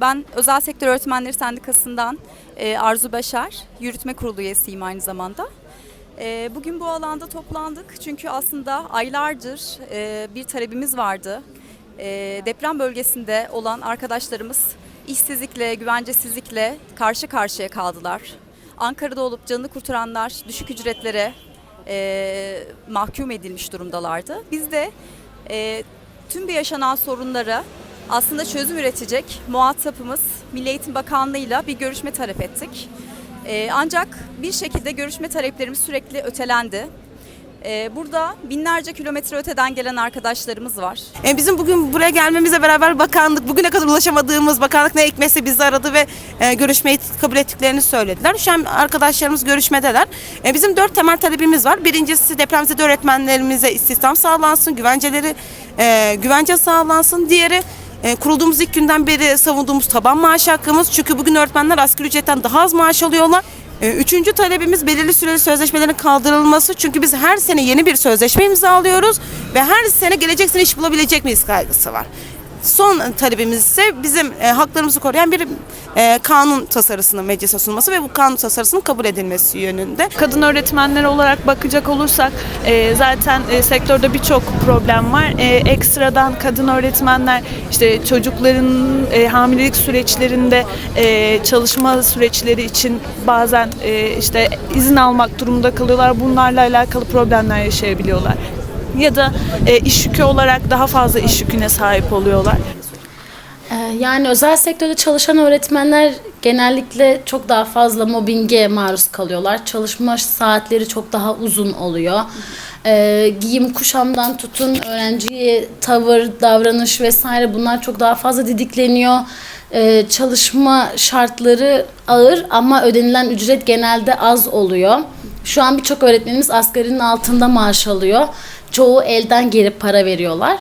Ben Özel Sektör Öğretmenleri Sendikası'ndan e, Arzu Başar, yürütme kurulu üyesiyim aynı zamanda. E, Bugün bu alanda toplandık çünkü aslında aylardır e, bir talebimiz vardı. Deprem bölgesinde olan arkadaşlarımız işsizlikle, güvencesizlikle karşı karşıya kaldılar. Ankara'da olup canını kurtaranlar düşük ücretlere e, mahkum edilmiş durumdalardı. Biz de e, tüm bu yaşanan sorunlara aslında çözüm üretecek muhatapımız Milli Eğitim Bakanlığı'yla bir görüşme talep ettik. E, ancak bir şekilde görüşme taleplerimiz sürekli ötelendi. E, burada binlerce kilometre öteden gelen arkadaşlarımız var. E, bizim bugün buraya gelmemizle beraber bakanlık bugüne kadar ulaşamadığımız bakanlık ne hikmetse bizi aradı ve e, görüşmeyi kabul ettiklerini söylediler. Şu an arkadaşlarımız görüşmedeler. E, bizim dört temel talebimiz var. Birincisi depremzede öğretmenlerimize istihdam sağlansın, güvenceleri güvence sağlansın. Diğeri kurulduğumuz ilk günden beri savunduğumuz taban maaş hakkımız. Çünkü bugün öğretmenler asgari ücretten daha az maaş alıyorlar. E, Üçüncü talebimiz belirli süreli sözleşmelerin kaldırılması. Çünkü biz her sene yeni bir sözleşme imzalıyoruz ve her sene gelecek sene iş bulabilecek miyiz kaygısı var. Son talebimiz ise bizim e, haklarımızı koruyan bir e, kanun tasarısının meclise sunması ve bu kanun tasarısının kabul edilmesi yönünde. Kadın öğretmenler olarak bakacak olursak e, zaten e, sektörde birçok problem var. E, ekstradan kadın öğretmenler işte çocukların e, hamilelik süreçlerinde e, çalışma süreçleri için bazen e, işte izin almak durumunda kalıyorlar. Bunlarla alakalı problemler yaşayabiliyorlar. Ya da e, iş yükü olarak daha fazla iş yüküne sahip oluyorlar. Ee, Yani özel sektörde çalışan öğretmenler genellikle çok daha fazla mobbinge maruz kalıyorlar. Çalışma saatleri çok daha uzun oluyor. Ee, giyim kuşamdan tutun öğrenciye tavır, davranış vesaire bunlar çok daha fazla didikleniyor. Ee, çalışma şartları ağır ama ödenilen ücret genelde az oluyor. Şu an birçok öğretmenimiz asgarinin altında maaş alıyor. Çoğu elden geri para veriyorlar.